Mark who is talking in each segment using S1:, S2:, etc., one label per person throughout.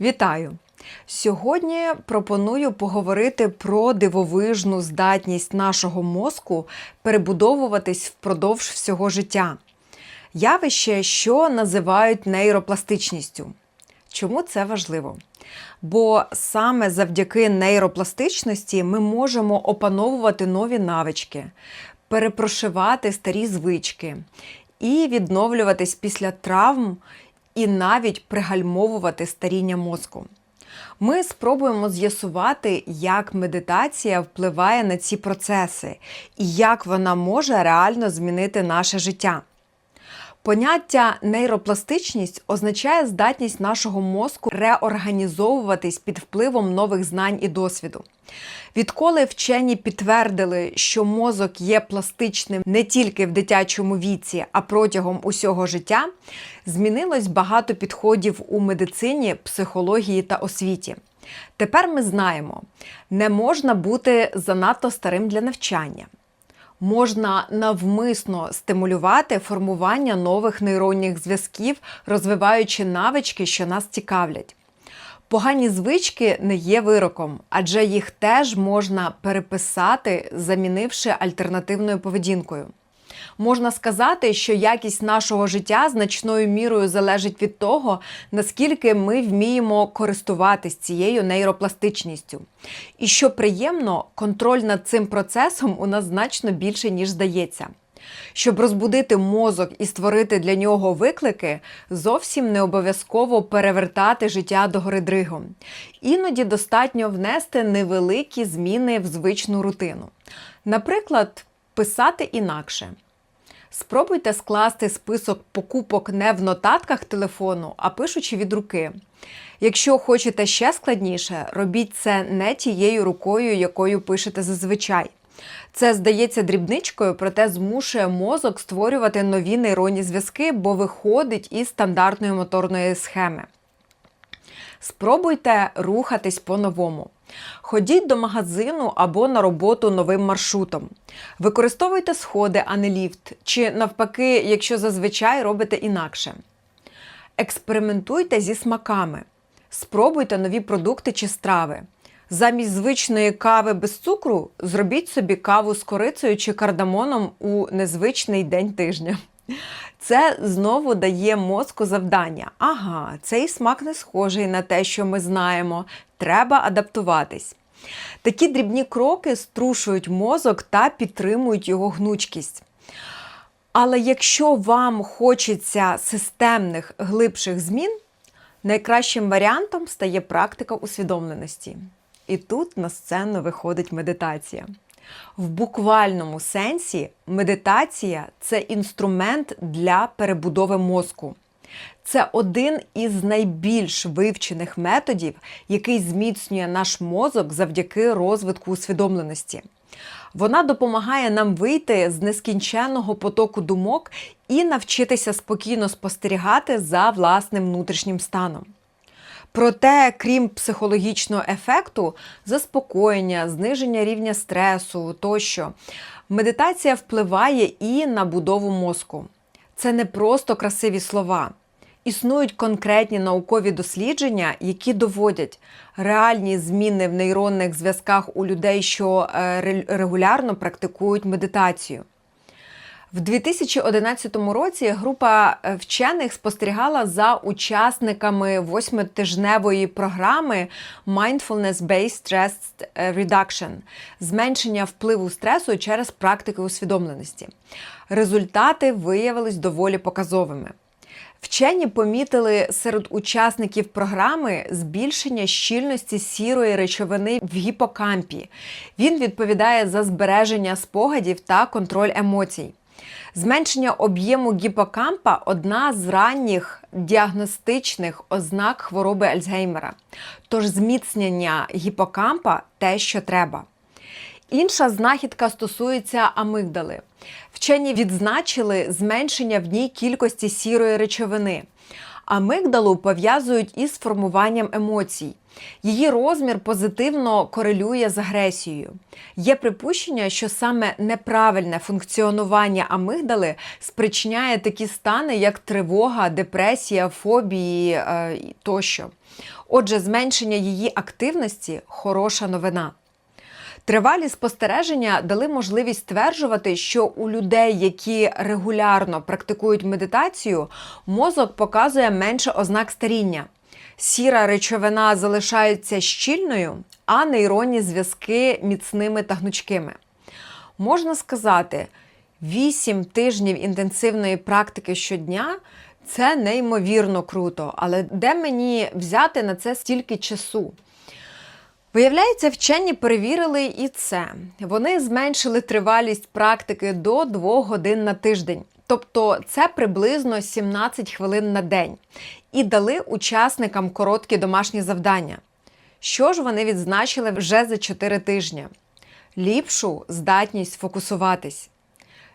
S1: Вітаю! Сьогодні пропоную поговорити про дивовижну здатність нашого мозку перебудовуватись впродовж всього життя. Явище, що називають нейропластичністю. Чому це важливо? Бо саме завдяки нейропластичності ми можемо опановувати нові навички, перепрошивати старі звички і відновлюватись після травм, і навіть пригальмовувати старіння мозку. Ми спробуємо з'ясувати, як медитація впливає на ці процеси і як вона може реально змінити наше життя. Поняття нейропластичність означає здатність нашого мозку реорганізовуватись під впливом нових знань і досвіду. Відколи вчені підтвердили, що мозок є пластичним не тільки в дитячому віці, а протягом усього життя, змінилось багато підходів у медицині, психології та освіті. Тепер ми знаємо, не можна бути занадто старим для навчання можна навмисно стимулювати формування нових нейронних зв'язків, розвиваючи навички, що нас цікавлять. Погані звички не є вироком, адже їх теж можна переписати, замінивши альтернативною поведінкою. Можна сказати, що якість нашого життя значною мірою залежить від того, наскільки ми вміємо користуватись цією нейропластичністю. І що приємно, контроль над цим процесом у нас значно більше, ніж здається. Щоб розбудити мозок і створити для нього виклики, зовсім не обов'язково перевертати життя до гори дригом. Іноді достатньо внести невеликі зміни в звичну рутину. Наприклад, писати інакше. Спробуйте скласти список покупок не в нотатках телефону, а пишучи від руки. Якщо хочете ще складніше, робіть це не тією рукою, якою пишете зазвичай. Це здається дрібничкою, проте змушує мозок створювати нові нейронні зв'язки, бо виходить із стандартної моторної схеми. Спробуйте рухатись по-новому. Ходіть до магазину або на роботу новим маршрутом. Використовуйте сходи, а не ліфт, чи навпаки, якщо зазвичай робите інакше. Експериментуйте зі смаками. Спробуйте нові продукти чи страви. Замість звичної кави без цукру зробіть собі каву з корицею чи кардамоном у незвичний день тижня. Це знову дає мозку завдання. Ага, цей смак не схожий на те, що ми знаємо. Треба адаптуватись. Такі дрібні кроки струшують мозок та підтримують його гнучкість. Але якщо вам хочеться системних глибших змін, найкращим варіантом стає практика усвідомленості. І тут на сцену виходить медитація. В буквальному сенсі медитація це інструмент для перебудови мозку. Це один із найбільш вивчених методів, який зміцнює наш мозок завдяки розвитку усвідомленості. Вона допомагає нам вийти з нескінченного потоку думок і навчитися спокійно спостерігати за власним внутрішнім станом. Проте, крім психологічного ефекту, заспокоєння, зниження рівня стресу тощо, медитація впливає і на будову мозку. Це не просто красиві слова. Існують конкретні наукові дослідження, які доводять реальні зміни в нейронних зв'язках у людей, що е, регулярно практикують медитацію. В 2011 році група е, вчених спостерігала за учасниками восьмитижневої програми Mindfulness-Based Stress Reduction зменшення впливу стресу через практики усвідомленості. Результати виявились доволі показовими. Вчені помітили серед учасників програми збільшення щільності сірої речовини в гіпокампі. Він відповідає за збереження спогадів та контроль емоцій. Зменшення об'єму гіпокампа одна з ранніх діагностичних ознак хвороби Альцгеймера. Тож зміцнення гіпокампа те, що треба. Інша знахідка стосується амигдали. Вчені відзначили зменшення в ній кількості сірої речовини. Амигдалу пов'язують із формуванням емоцій. Її розмір позитивно корелює з агресією. Є припущення, що саме неправильне функціонування амигдали спричиняє такі стани, як тривога, депресія, фобії е, тощо. Отже, зменшення її активності хороша новина. Тривалі спостереження дали можливість стверджувати, що у людей, які регулярно практикують медитацію, мозок показує менше ознак старіння. Сіра речовина залишається щільною, а нейронні зв'язки міцними та гнучкими. Можна сказати, 8 тижнів інтенсивної практики щодня це неймовірно круто, але де мені взяти на це стільки часу? Виявляється, вчені перевірили і це. Вони зменшили тривалість практики до 2 годин на тиждень. Тобто це приблизно 17 хвилин на день, і дали учасникам короткі домашні завдання. Що ж вони відзначили вже за 4 тижні? Ліпшу здатність фокусуватись.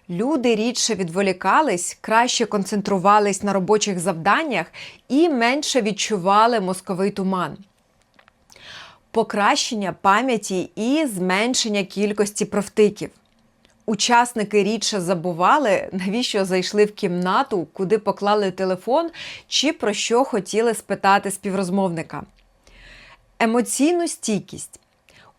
S1: Люди рідше відволікались, краще концентрувались на робочих завданнях і менше відчували мозковий туман покращення пам'яті і зменшення кількості провтиків. Учасники рідше забували, навіщо зайшли в кімнату, куди поклали телефон, чи про що хотіли спитати співрозмовника. Емоційну стійкість.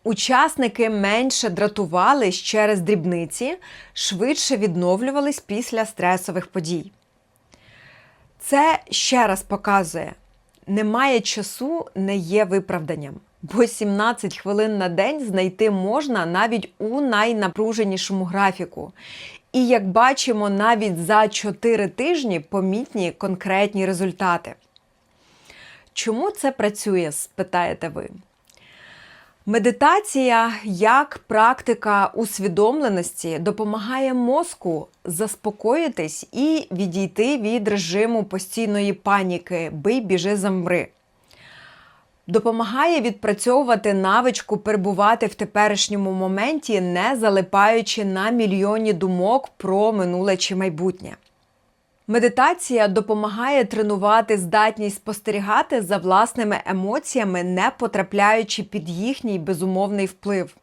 S1: Учасники менше дратувались через дрібниці, швидше відновлювались після стресових подій. Це ще раз показує: немає часу, не є виправданням бо 17 хвилин на день знайти можна навіть у найнапруженішому графіку. І як бачимо, навіть за 4 тижні помітні конкретні результати. Чому це працює? спитаєте ви? Медитація як практика усвідомленості допомагає мозку заспокоїтись і відійти від режиму постійної паніки бий, біжи, замри допомагає відпрацьовувати навичку перебувати в теперішньому моменті, не залипаючи на мільйоні думок про минуле чи майбутнє. Медитація допомагає тренувати здатність спостерігати за власними емоціями, не потрапляючи під їхній безумовний вплив.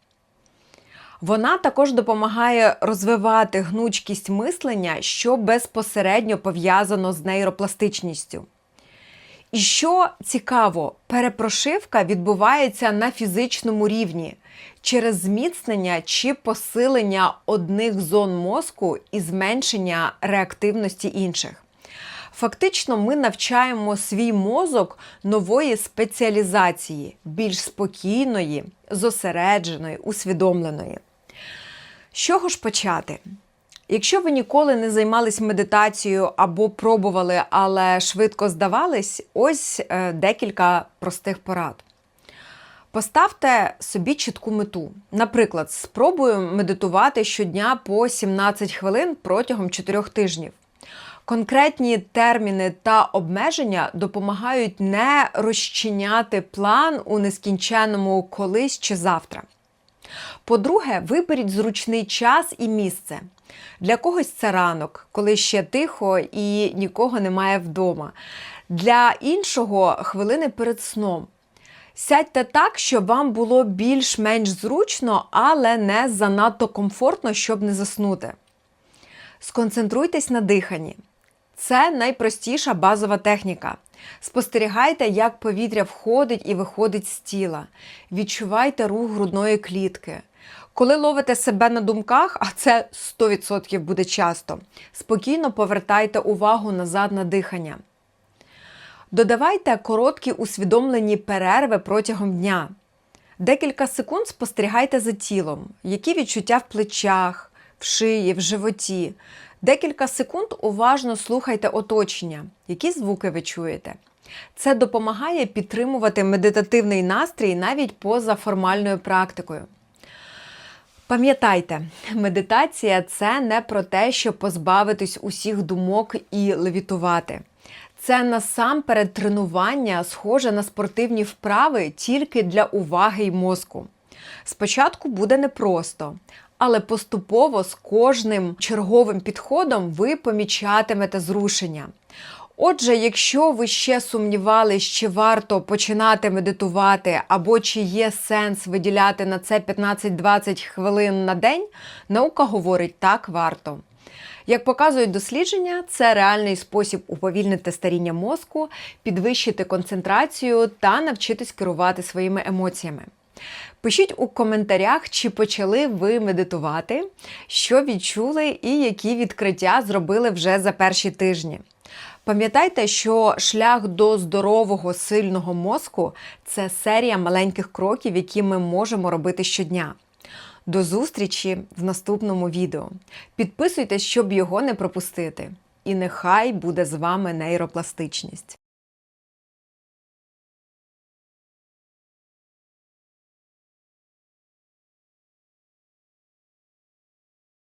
S1: Вона також допомагає розвивати гнучкість мислення, що безпосередньо пов'язано з нейропластичністю. І що цікаво, перепрошивка відбувається на фізичному рівні через зміцнення чи посилення одних зон мозку і зменшення реактивності інших. Фактично, ми навчаємо свій мозок нової спеціалізації, більш спокійної, зосередженої, усвідомленої. З чого ж почати? Якщо ви ніколи не займались медитацією або пробували, але швидко здавались, ось е, декілька простих порад. Поставте собі чітку мету. Наприклад, спробую медитувати щодня по 17 хвилин протягом 4 тижнів. Конкретні терміни та обмеження допомагають не розчиняти план у нескінченому колись чи завтра. По-друге, виберіть зручний час і місце. Для когось це ранок, коли ще тихо і нікого немає вдома. Для іншого хвилини перед сном. Сядьте так, щоб вам було більш-менш зручно, але не занадто комфортно, щоб не заснути. Сконцентруйтесь на диханні. Це найпростіша базова техніка. Спостерігайте, як повітря входить і виходить з тіла. Відчувайте рух грудної клітки. Коли ловите себе на думках, а це 100% буде часто, спокійно повертайте увагу назад на дихання. Додавайте короткі усвідомлені перерви протягом дня. Декілька секунд спостерігайте за тілом, які відчуття в плечах, в шиї, в животі. Декілька секунд уважно слухайте оточення, які звуки ви чуєте. Це допомагає підтримувати медитативний настрій навіть поза формальною практикою. Пам'ятайте, медитація це не про те, щоб позбавитись усіх думок і левітувати. Це насамперед тренування, схоже на спортивні вправи тільки для уваги й мозку. Спочатку буде непросто, але поступово з кожним черговим підходом ви помічатимете зрушення. Отже, якщо ви ще сумнівались, чи варто починати медитувати, або чи є сенс виділяти на це 15-20 хвилин на день, наука говорить так варто. Як показують дослідження, це реальний спосіб уповільнити старіння мозку, підвищити концентрацію та навчитись керувати своїми емоціями. Пишіть у коментарях, чи почали ви медитувати, що відчули і які відкриття зробили вже за перші тижні. Пам'ятайте, що шлях до здорового, сильного мозку це серія маленьких кроків, які ми можемо робити щодня. До зустрічі в наступному відео. Підписуйтесь, щоб його не пропустити. І нехай буде з вами нейропластичність.